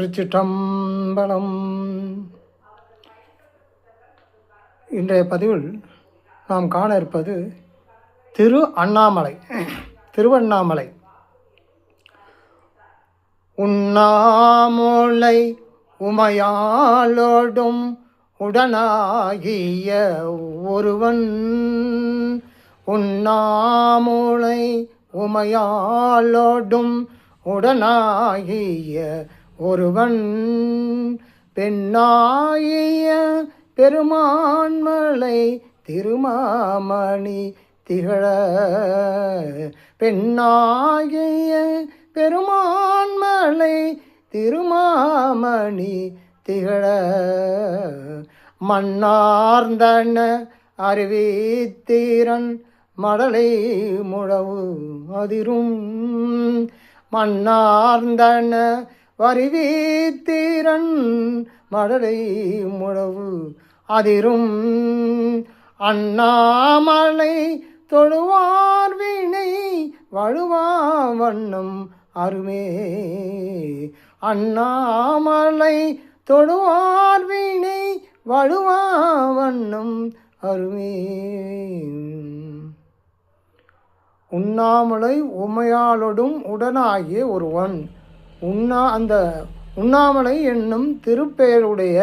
திருச்சிற்றம்பலம். இன்றைய பதிவில் நாம் காண இருப்பது திரு அண்ணாமலை திருவண்ணாமலை. உண்ணாமோலை உமையாளோடும் உடனாகிய ஒருவன். உண்ணாமூளை உமையாளோடும் உடனாகிய ஒருவன் பெண்ணாகிய பெருமான்மலை திருமாமணி திகழ. பெண்ணாகிய பெருமான்மலை திருமாமணி திகழ. மன்னார்ந்தன அருவித்தீரன் மடலை முழவு அதிரும். மன்னார்ந்தன வரிவீத்திரன் மடலை முழவு அதிரும். அண்ணாமலை தொழுவார் வீணை வழுவா வண்ணம் அருமே. அண்ணாமலை தொழுவார் வீணை வழுவா வண்ணம் அருமே. உண்ணாமலை உமையாளொடும் உடனாகிய ஒருவன் உண்ணா அந்த உண்ணாமலை என்னும் திருப்பெயருடைய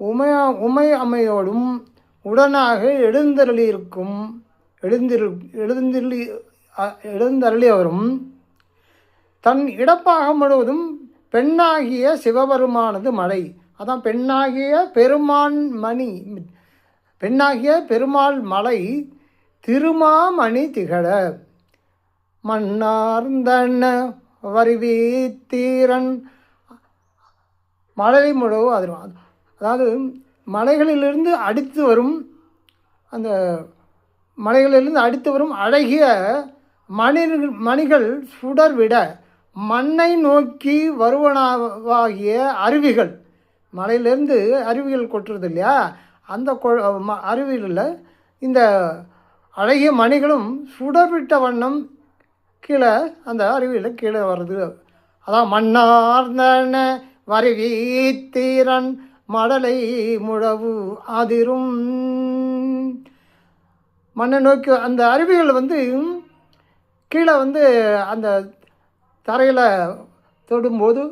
உமையா உமை அம்மையோடும் உடனாக எழுந்தருளியிருக்கும் எழுந்திரு எழுந்திருளி எழுந்தருளியவரும் தன் இடப்பாகம் முழுவதும் பெண்ணாகிய சிவபெருமானது மலை. அதான் பெண்ணாகிய பெருமான் மணி பெண்ணாகிய பெருமாள் மலை திருமாமணி திகழ. மன்னார்ந்தன வரிவீத்தீரன். மழை முழு அது அதாவது மலைகளிலிருந்து அடித்து வரும் அந்த மலைகளிலிருந்து அடித்து வரும் அழகிய மணி மணிகள் சுடர்விட மண்ணை நோக்கி வருவனவாகிய அருவிகள். மலையிலேருந்து அருவிகள் கொட்டுறது இல்லையா? அந்த கொ ம- அருவிகளில் இந்த அழகிய மணிகளும் சுடர்விட்ட வண்ணம் கீழே அந்த அருவியில் கீழே வருது அதான் மன்னார்ந்தன வருவீத்தீரன் மடலை முழவு அதிரும். மண்ணை நோக்கி அந்த அருவிகள் வந்து கீழே வந்து அந்த தரையில் தொடும்போது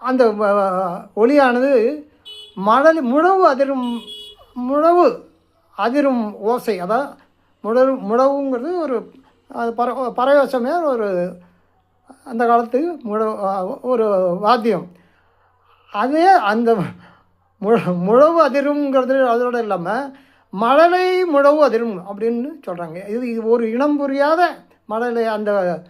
அந்த ஒளியானது மடல் முழவு அதிரும் முழவு அதிரும் ஓசை. அதான் முழவு முழவுங்கிறது ஒரு அது பர பரவசமே ஒரு அந்த காலத்து முழவு ஒரு வாத்தியம். அதே அந்த முழ முழவு அதிருங்கிறது அதோட இல்லாமல் மழலை முழவு அதிரும் அப்படின்னு சொல்கிறாங்க இது இது ஒரு இனம் புரியாத மழலை அந்த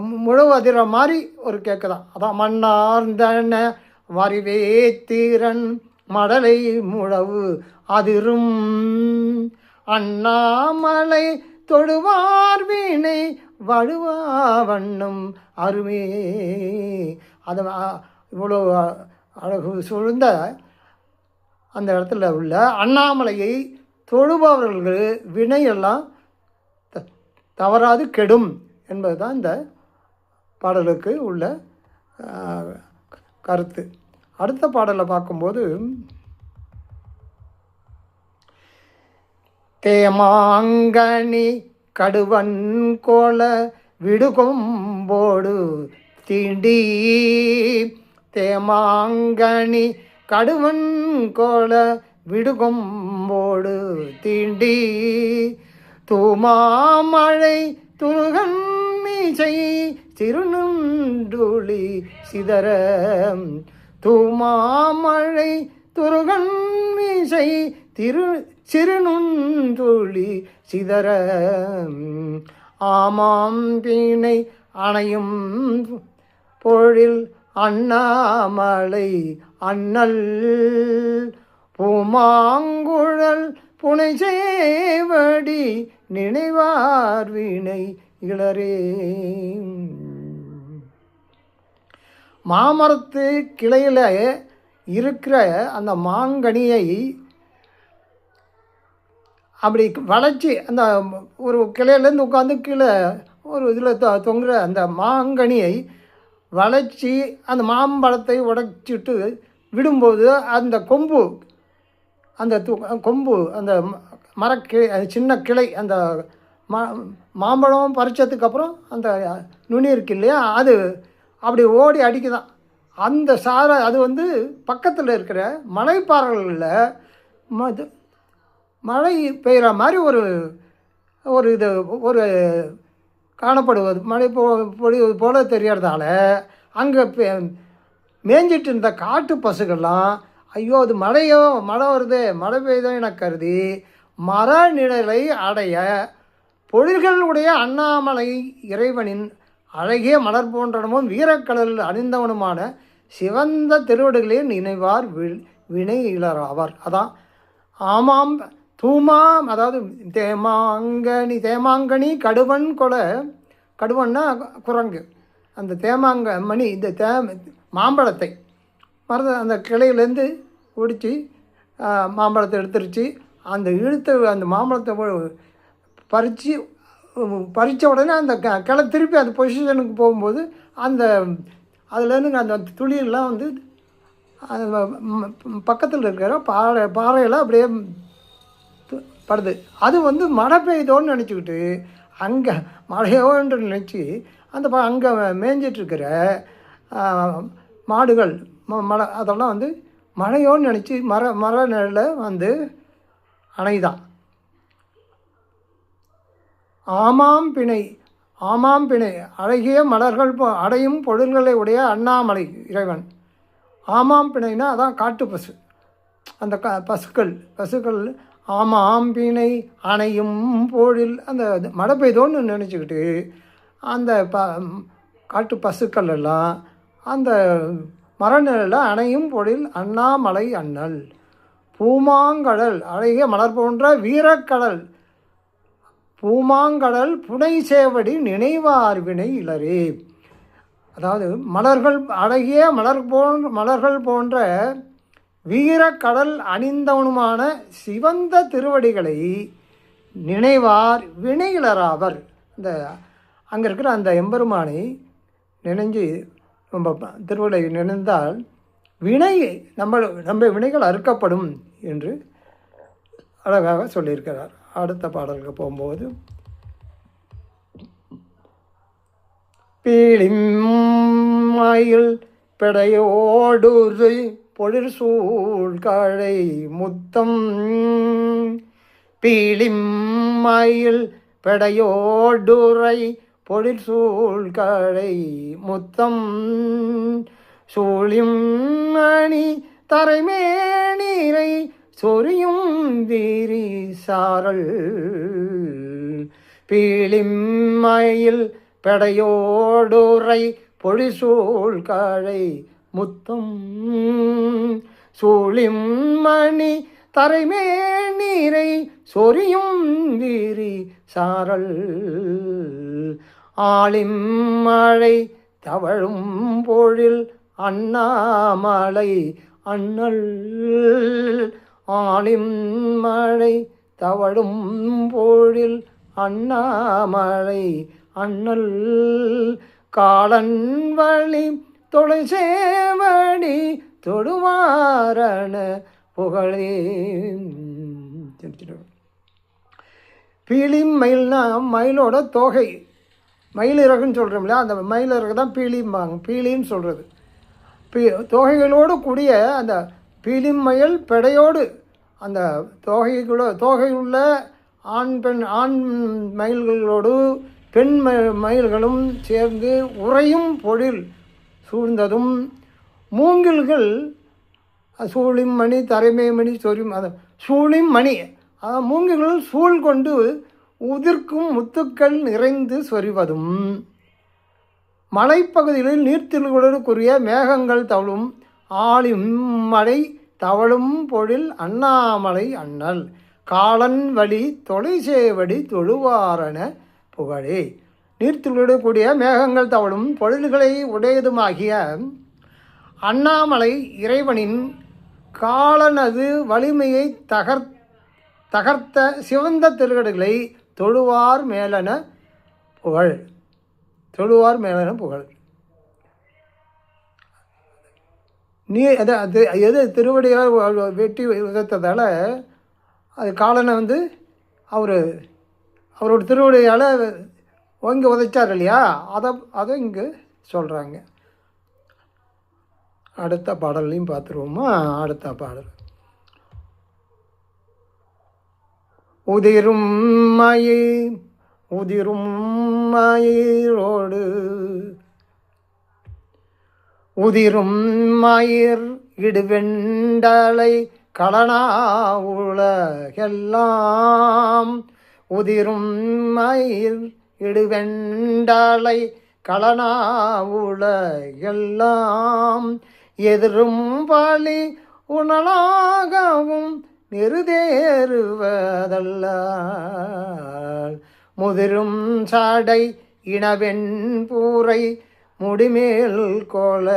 முழவு அதிர மாதிரி ஒரு கேட்குதான் அதான் வரிவே தீரன் மடலை முழவு அதிரும் அண்ணாமலை தொழுவார் வீணை வழுவா வண்ணம் அருமே. அதை இவ்வளோ அழகு சூழ்ந்த அந்த இடத்துல உள்ள அண்ணாமலையை தொழுபவர்கள் வினையெல்லாம் த தவறாது கெடும் என்பது தான் இந்த பாடலுக்கு உள்ள கருத்து. அடுத்த பாடலை பார்க்கும்போது தேமாங்கனி கடுவன் கோல விடுகொம்போடு தீண்டி. தேமாங்கனி கடுவன் கோல விடுகொம்போடு தீண்டி. தூமாமழை துருகன் மீசை திருநுண்டுளி சிதற. தூமாமழை துருகன் மீசை திரு சிறுநுந்துளி சிதற ஆமாம் வீணை அணையும் பொழில் அண்ணாமலை அண்ணல் பூமாங்குழல் புனைசேவடி நினைவார் வீணை இளரே. மாமரத்து கிளையில் இருக்கிற அந்த மாங்கனியை அப்படி வளைச்சி அந்த ஒரு கிளையிலேருந்து உட்காந்து கீழே ஒரு இதில் தொ தொங்குற அந்த மாங்கனியை வளைச்சி அந்த மாம்பழத்தை உடைச்சிட்டு விடும்போது அந்த கொம்பு அந்த கொம்பு அந்த ம- மரக்கி அது சின்ன கிளை அந்த மா மாம்பழம் பறிச்சதுக்கப்புறம் அந்த நுனி இருக்கு இல்லையா அது அப்படி ஓடி அடிக்குதான். அந்த சாரை அது வந்து பக்கத்தில் இருக்கிற மலைப்பாறைகளில் ம மழை பெய்கிற மாதிரி ஒரு ஒரு இது ஒரு காணப்படுவது. மழை பொ பொழிவது போல தெரியறதால அங்கே மேய்ஞ்சிட்டு இருந்த காட்டு பசுக்கள்லாம் ஐயோ அது மழையோ மழை வருதே மழை பெய்யுதோ என கருதி மர நிழலை அடைய பொழில்களுடைய அண்ணாமலை இறைவனின் அழகிய மலர் போன்றனமும் வீரக்கடலில் அணிந்தவனுமான சிவந்த திருவடுகளில் நினைவார் வி- வினை இளராவார். அதான் ஆமாம் தூமாம் அதாவது தேமாங்கனி தேமாங்கனி கடுவன் கொலை கடுவன்னா குரங்கு. அந்த தேமாங்க மணி இந்த தே மாம்பழத்தை. மரத அந்த கிளையிலேருந்து ஒடிச்சு மாம்பழத்தை எடுத்துருச்சு. அந்த இழுத்த அந்த மாம்பழத்தை பறித்து பறித்த உடனே அந்த க கிளை திருப்பி அந்த பொசிஷனுக்கு போகும்போது அந்த அதுலேருந்து அந்த துளியெல்லாம் வந்து பக்கத்தில் இருக்கிற பாறை பாறையில் அப்படியே படுது. அது வந்து மழை பெய்தோன்னு நினச்சிக்கிட்டு அங்கே மழையோன்று நினச்சி அந்த ப அங்கே மேய்ஞ்சிட்ருக்கிற மாடுகள் ம மழை அதெல்லாம் வந்து மழையோன்னு நினச்சி மர மர நிழல வந்து அணைதான் ஆமாம் பிணை ஆமாம் பிணை. அழகிய மலர்கள் அடையும் பொருள்களை உடைய அண்ணாமலை இறைவன். ஆமாம் பிணைனா அதான் காட்டு பசு. அந்த க பசுக்கள் பசுக்கள் ஆமாம்பினை அணையும் போழில் அந்த மழை பெய்தோன்னு நினச்சிக்கிட்டு அந்த ப காட்டு பசுக்கள் எல்லாம் அந்த மரநிலையில் அணையும் பொழில் அண்ணாமலை அண்ணல் பூமாங்கடல் அழகிய மலர் போன்ற வீரக்கடல் பூமாங்கடல் புனை சேவடி நினைவார் வினை இளரே. அதாவது மலர்கள் அழகிய மலர் போன்ற மலர்கள் போன்ற வீரக்கடல் அணிந்தவனுமான சிவந்த திருவடிகளை நினைவார் வினையிலராவர். இந்த அங்கே இருக்கிற அந்த எம்பெருமானை நினைஞ்சு நம்ம திருவிழை நினைந்தால் வினை நம்ம நம்ம வினைகள் அறுக்கப்படும் என்று அழகாக சொல்லியிருக்கிறார். அடுத்த பாடலுக்கு போகும்போது பீளிமாயில் பிடையோடு பொழிர் சூழ்காழை முத்தம் பீளிமாயில் பெடையோடுரை பொழில் சூழ்காழை முத்தம் சூழிம் மணி தரைமேனீரை சொரியும் வீரி சாரல் பீளிம்மையில் பெடையோடுரை பொழிசூழ்காழை முத்தம் சூழிம் மணி தரைமேனீரை சொரியும் வீரி சாரல். ஆளிம் மழை தவழும் பொழில் அண்ணாமலை அண்ணல். ஆளிம் மழை தவழும் பொழில் அண்ணாமலை அண்ணல். காலன் வழி தொலை சேவடி தொடுவாரண புகழே பீலிம் மயில்னா மயிலோட தோகை. மயிலிறகுன்னு சொல்கிறோம்ல சொல்கிறோம் இல்லையா அந்த மயிலிறகு தான் பீலிம்பாங்க பீலின்னு சொல்கிறது பீ தோகைகளோடு கூடிய அந்த பீலிம் மயில் பெடையோடு அந்த தோகைகளோ தோகையுள்ள ஆண் பெண் ஆண் மயில்களோடு பெண் மயில்களும் சேர்ந்து உறையும் பொழில். சூழ்ந்ததும் மூங்கில்கள் சூழிம் மணி தரைமை மணி சொரியும் அது சூழிம் மணி அதாவது மூங்கில்கள் சூழ் கொண்டு உதிர்க்கும் முத்துக்கள் நிறைந்து சொரிவதும். மலைப்பகுதிகளில் நீர்த்தில்களுக்குரிய மேகங்கள் தவழும் ஆளிம் மழை தவழும் பொழில் அண்ணாமலை அண்ணல். காலன் வழி தொலைசேவடி தொழுவாரண புகழே. நீர்த்துளோடு கூடிய மேகங்கள் தவழும் பொழில்களை உடையதுமாகிய அண்ணாமலை இறைவனின் காலனது வலிமையை தகர் தகர்த்த சிவந்த திருகடுகளை தொழுவார் மேலன புகழ். தொழுவார் மேலன புகழ். நீ அது அது எது திருவடியால் வெட்டி உதத்ததால் அது காலனை வந்து அவர் அவரோட திருவடியால் இங்கே உதைச்சார் இல்லையா? அதை அதை இங்கே சொல்கிறாங்க அடுத்த பாடல்லையும் பார்த்துருவோமா அடுத்த பாடல். உதிரும் மயிர் உதிரும் மயிரோடு. உதிரும் மயிர் இடுவெண்டலை களனா உலகெல்லாம் உதிரும் மயிர் இடுவெண்டலை களனா எல்லாம் எதிரும் பாலி உணலாகவும் நிறுதேறுவதல்ல முதிரும் சாடை இனவெண் பூரை முடிமேல் கோல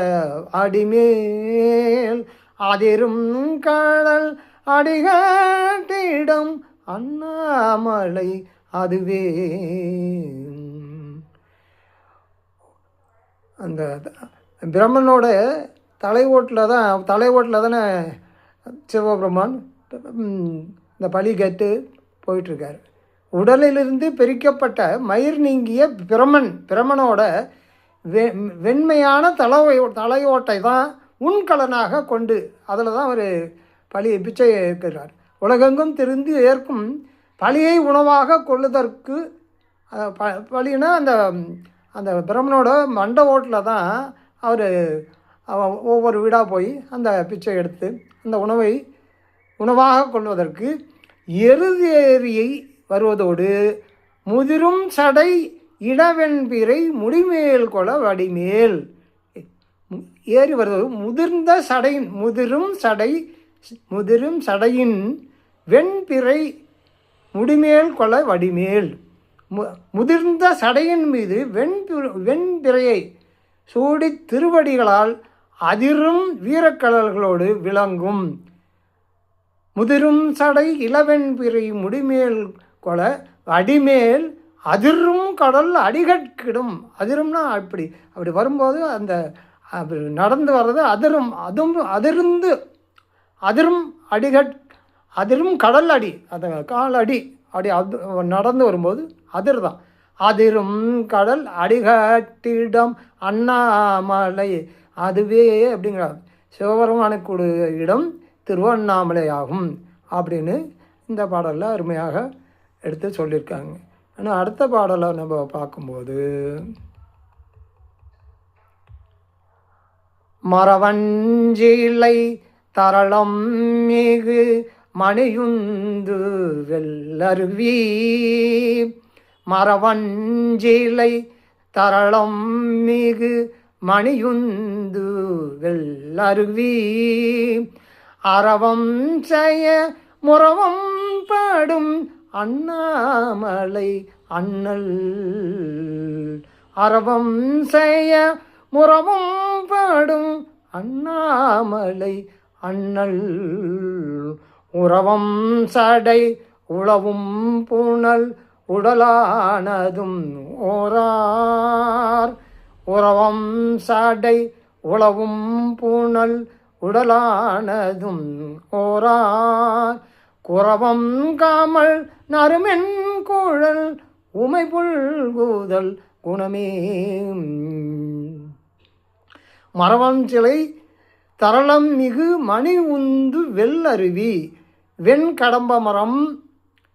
அடிமேல் அதிரும் கடல் அடிகாட்டிடம் அண்ணாமலை அதுவே அந்த பிரம்மனோட தலை ஓட்டில் தான் தலை ஓட்டில் தானே சிவபிரமான் இந்த பழி கட்டு போயிட்டுருக்காரு. உடலிலிருந்து பிரிக்கப்பட்ட மயிர் நீங்கிய பிரமன் பிரமனோட வெ வெண்மையான தலை தலையோட்டை தான் உண்கலனாக கொண்டு அதில் தான் அவர் பழி பிச்சை இருக்கிறார் உலகெங்கும் திருந்து ஏற்கும் பழியை உணவாக கொள்ளுதற்கு ப பலினா அந்த அந்த பிரம்மனோட மண்ட ஓட்டில் தான் அவர் ஒவ்வொரு வீடாக போய் அந்த பிச்சை எடுத்து அந்த உணவை உணவாக கொள்வதற்கு எருதேரியை வருவதோடு முதிரும் சடை இளவெண்பிறை முடிமேல் கொல வடிமேல். ஏறி வருவது முதிர்ந்த சடையின் முதிரும் சடை முதிரும் சடையின் வெண்பிறை முடிமேல் கொல வடிமேல். மு முதிர்ந்த சடையின் மீது வெண்பி வெண்பிறையை சூடி திருவடிகளால் அதிரும் வீரக்கடல்களோடு விளங்கும். முதிரும் சடை இளவெண்பிறை முடிமேல் கொல அடிமேல் அதிரும் கடல் அடிகட்கிடும் அதிரும்னா அப்படி அப்படி வரும்போது அந்த அப்படி நடந்து வர்றது அதிரும் அதுவும் அதிர்ந்து அதிரும் அடிகட் அதிரும் கடல் அடி அந்த கால் அடி அடி அது நடந்து வரும்போது அதிர் தான் அதிரும் கடல் அடிகட்டிடம் அண்ணாமலை அதுவே அப்படிங்கிறார். சிவபெருமானுக்கு இடம் திருவண்ணாமலை ஆகும் அப்படின்னு இந்த பாடலில் அருமையாக எடுத்து சொல்லியிருக்காங்க. ஆனால் அடுத்த பாடலை நம்ம பார்க்கும்போது மரவஞ்சிலை தரளம் மிகு மணியுந்து வெல்லருவி மரவஞ்சிலை தரளம் மிகு மணியுந்து வெல்லருவி அறவம் செய்ய முறவம் பாடும் அண்ணாமலை அண்ணல். அறவம் செய்ய முறவும் பாடும் அண்ணாமலை அண்ணல். உறவம் சடை உளவும் புனல் உடலானதும் ஓரார். உறவம் சடை உளவும் புனல் உடலானதும் ஓரார். குறவம் காமல் நறுமென் குழல் உமை புல்குதல் குணமே மரவம் சிலை தரளம் மிகு மணி உந்து வெள்ளருவி. வெண்கடம்ப மரம்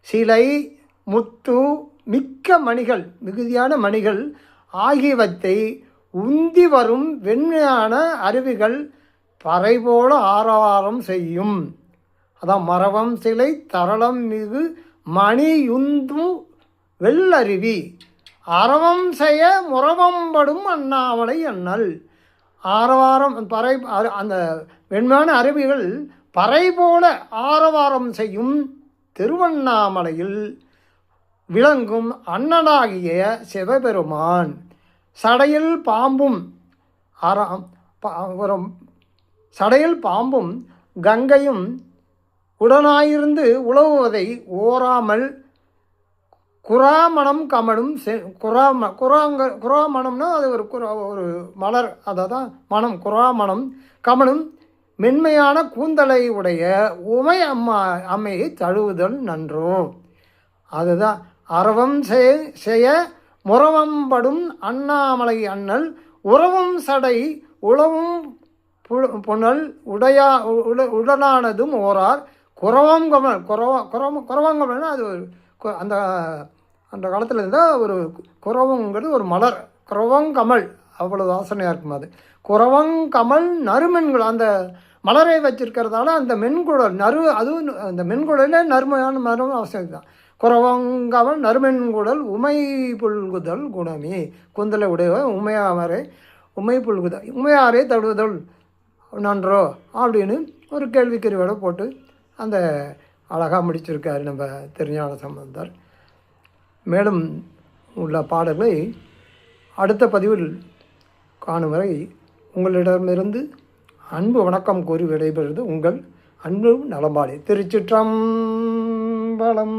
சிலை முத்து மிக்க மணிகள் மிகுதியான மணிகள் ஆகியவற்றை உந்தி வரும் வெண்மையான அருவிகள் பறை போல ஆரவாரம் செய்யும். அதான் மரவம் சிலை தரளம் மிகு மணியுந்து வெள்ளருவி. அறவம் செய்ய முறவம்படும் அண்ணாமலை அண்ணல். ஆரவாரம் பறை அரு- அந்த வெண்மையான அருவிகள் பறை போல ஆரவாரம் செய்யும் திருவண்ணாமலையில் விளங்கும் அண்ணனாகிய சிவபெருமான். சடையில் பாம்பும் அறம் சடையில் பாம்பும் கங்கையும் உடனாயிருந்து உழவுவதை ஓராமல் குராமணம் கமலும் செ குராம குராங்க குராமணம்னா அது ஒரு குரா ஒரு மலர் அதை தான் மணம் குராமணம் கமலும் மென்மையான கூந்தலை உடைய உமை அம்மா அம்மையை தழுவுதல் நன்றோ. அதுதான் அறவம் செய செய்ய முறவம்படும் அண்ணாமலை அண்ணல் உறவும் சடை உழவும் பு- புனல் உடையா உட- உடலானதும் ஓரார். குறவங்கமல் குறவ குறவ குறவங்கமல்னா அது ஒரு அந்த அந்த காலத்தில் இருந்தால் ஒரு குறவங்கிறது ஒரு மலர். குறவங்கமல் அவ்வளோ வாசனையாக இருக்கும் அது. குறவங்கமல் நறுமென்குழல் அந்த மலரை வச்சிருக்கிறதால அந்த மென்குடல் நறு அதுவும் அந்த மென்குடலே நறுமையான மரம் அவசியம் தான் குறவங்கமல் நறுமென்குடல் உமை புல்குதல் குணமே. குந்தலை உடைய உமையாமரை உமை புல்குதல் உமையாரே தடுவுதல் நன்றோ அப்படின்னு ஒரு கேள்விக்குறியோட போட்டு அந்த அழகாக முடிச்சிருக்காரு நம்ம திருஞான சம்பந்தர். மேலும் உள்ள பாடல்களை அடுத்த பதிவில் காணும் வரை உங்களிடமிருந்து அன்பு வணக்கம் கூறி விடைபெறுவது உங்கள் அன்பு நலம்பாடி திருச்சிற்றம்பலம்.